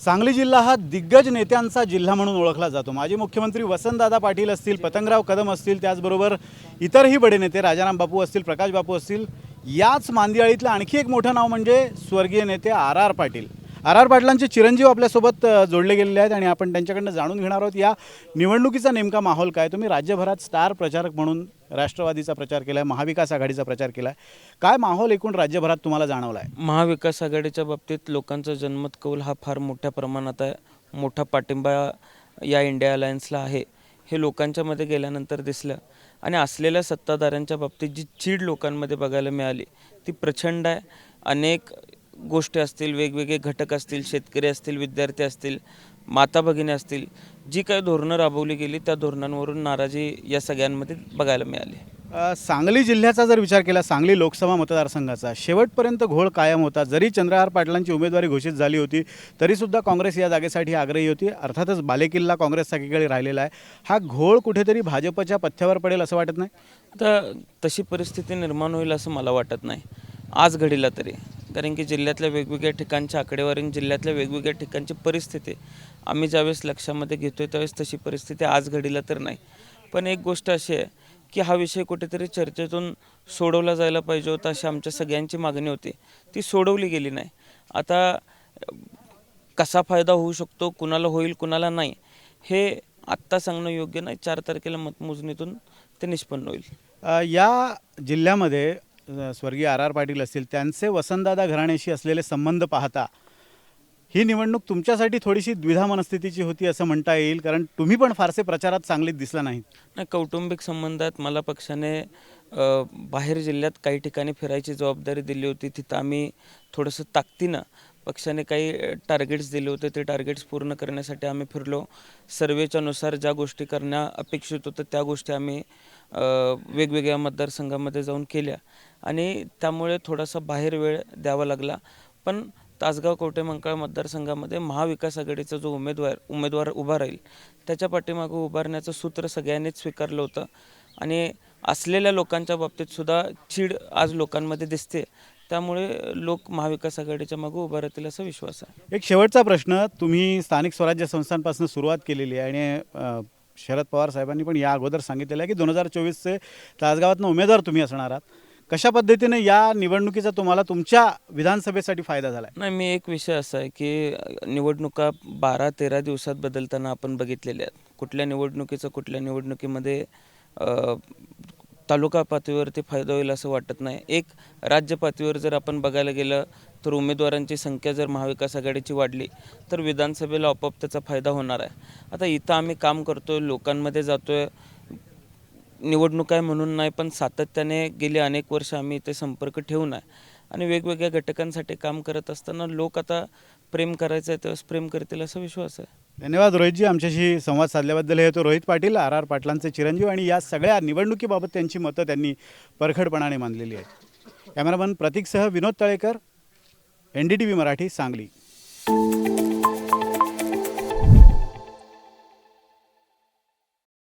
सांगली जिल्हा हा दिग्गज नेत्यांचा जिल्हा म्हणून ओळखला जातो. माजी मुख्यमंत्री वसंतदादा पाटील असतील पतंगराव कदम असतील त्याचबरोबर इतरही बडे नेते राजाराम बापू असतील प्रकाश बापू असतील याच मांदियाळीतलं आणखी एक मोठं नाव म्हणजे स्वर्गीय नेते R R Patil. R R पाटलांचे चिरंजीव आपल्यासोबत जोडले गेलेले आहेत आणि आपण त्यांच्याकडनं जाणून घेणार आहोत या निवडणुकीचा नेमका माहोल काय? तुम्ही राज्यभरात स्टार प्रचारक म्हणून राष्ट्रवादीचा प्रचार केला आहे महाविकास आघाडीचा प्रचार केला आहे काय माहोल एकूण राज्यभरात तुम्हाला जाणवला आहे महाविकास आघाडीच्या बाबतीत लोकांचा जनमत कौल हा फार मोठ्या प्रमाणात आहे. मोठा पाठिंबा या इंडिया अलायन्सला आहे. हे लोकांच्यामध्ये गेल्यानंतर दिसलं. आणि असलेल्या सत्ताधाऱ्यांच्या बाबतीत जी चीड लोकांमध्ये बघायला मिळाली ती प्रचंड आहे. अनेक गोष्टी असतील वेगवेगळे घटक असतील शेतकरी असतील विद्यार्थी असतील माता भगिनी असतील जी काही धोरणं राबवली गेली त्या धोरणांवरून नाराजी या सगळ्यांमध्ये बघायला मिळाली. अ, सांगली जिल्ह्याचा जर विचार केला सांगली लोकसभा मतदारसंघाचा शेवटपर्यंत घोळ कायम होता. जरी चंद्रहार पाटलांची उमेदवारी घोषित झाली होती तरीसुद्धा काँग्रेस या जागेसाठी आग्रही होती. अर्थातच बालेकिल्ला काँग्रेस सगळीकडे राहिलेला आहे. हा घोळ कुठेतरी भाजपच्या पथ्यावर पडेल असं वाटत नाही? आता तशी परिस्थिती निर्माण होईल असं मला वाटत नाही. आज घडीला तरी. कारण की जिल्ह्यातल्या वेगवेगळ्या ठिकाणच्या आकडेवारी जिल्ह्यातल्या वेगवेगळ्या ठिकाणची परिस्थिती आम्ही ज्यावेळेस लक्षामध्ये घेतोय त्यावेळेस तशी परिस्थिती आज घडीला तर नाही. पण एक गोष्ट अशी आहे की हा विषय कुठेतरी चर्चेतून सोडवला जायला पाहिजे होता अशी आमच्या सगळ्यांची मागणी होती. ती सोडवली गेली नाही. आता कसा फायदा होऊ शकतो कुणाला होईल कुणाला नाही हे आत्ता सांगणं योग्य नाही. चार तारखेला मतमोजणीतून ते निष्पन्न होईल. या जिल्ह्यामध्ये स्वर्गीय आर आर पाटील असतील त्यांचे वसंतदादा घराण्याशी असलेले संबंध पाहता ही निवडणूक तुमच्यासाठी थोडीशी द्विधा मनस्थितीची होती असं म्हणता येईल कारण तुम्ही पण फारसे प्रचारात चांगले दिसला नाहीत. नाही कौटुंबिक संबंधात मला पक्षाने अ, बाहेर जिल्ह्यात काही ठिकाणी फिरायची जबाबदारी दिली होती. तिथं आम्ही थोडंसं ताकदीनं पक्षाने काही टार्गेट्स दिले होते. ते टार्गेट्स पूर्ण करण्यासाठी आम्ही फिरलो. सर्वेच्या नुसार ज्या गोष्टी करण्या अपेक्षित होतं त्या गोष्टी आम्ही अ, वेगवेगळ्या मतदारसंघामध्ये जाऊन केल्या. आणि त्यामुळे थोडासा बाहेर वेळ द्यावा लागला. पण तासगाव कवठे मतदारसंघामध्ये महाविकास आघाडीचा जो उमेदवार उमेदवार उभा राहील त्याच्या पाठीमागं उभारण्याचं सूत्र सगळ्यांनीच स्वीकारलं होतं. आणि असलेल्या लोकांच्या बाबतीतसुद्धा चीड आज लोकांमध्ये दिसते. त्यामुळे लोक महाविकास आघाडीच्या मागं उभा राहतील असा विश्वास आहे. एक शेवटचा प्रश्न. तुम्ही स्थानिक स्वराज्य संस्थांपासून सुरुवात केलेली आहे आणि शरद पवार साहेबांनी पण या अगोदर सांगितलेलं आहे की दोन हजार चोवीसचे तासगावातनं उमेदवार तुम्ही असणार आहात. कशा पद्धतीने या निवडणुकीचा तुम्हाला तुमच्या विधानसभेसाठी फायदा झाला नाही मी एक विषय असा आहे की निवडणुका बारा तेरा दिवसात बदलताना आपण बघितलेल्या आहेत. कुठल्या निवडणुकीचं कुठल्या निवडणुकीमध्ये अ, तालुका पातळीवरती फायदा होईल असं वाटत नाही. एक राज्य पातळीवर जर आपण बघायला गेलं तर उमेदवारांची संख्या जर महाविकास आघाडीची वाढली तर विधानसभेला आपोआप त्याचा फायदा होणार आहे. आता इथं आम्ही काम करतो आहे लोकांमध्ये जातो आहे निवडणूक आहे म्हणून नाही पण सातत्याने गेली अनेक वर्ष आम्ही इथे संपर्क ठेवून आहे. आणि वेगवेगळ्या घटकांसाठी काम करत असताना लोक आता प्रेम करायचं आहे तेव्हाच प्रेम करतील असा विश्वास आहे. धन्यवाद रोहितजी आमच्याशी संवाद साधल्याबद्दल. हे होतो रोहित पाटील आर आर पाटलांचे चिरंजीव आणि या सगळ्या निवडणुकीबाबत त्यांची मतं त्यांनी परखडपणाने मांडलेली आहेत. Cameraman प्रतीकसह Vinod Talekar N D T V Marathi Sangli.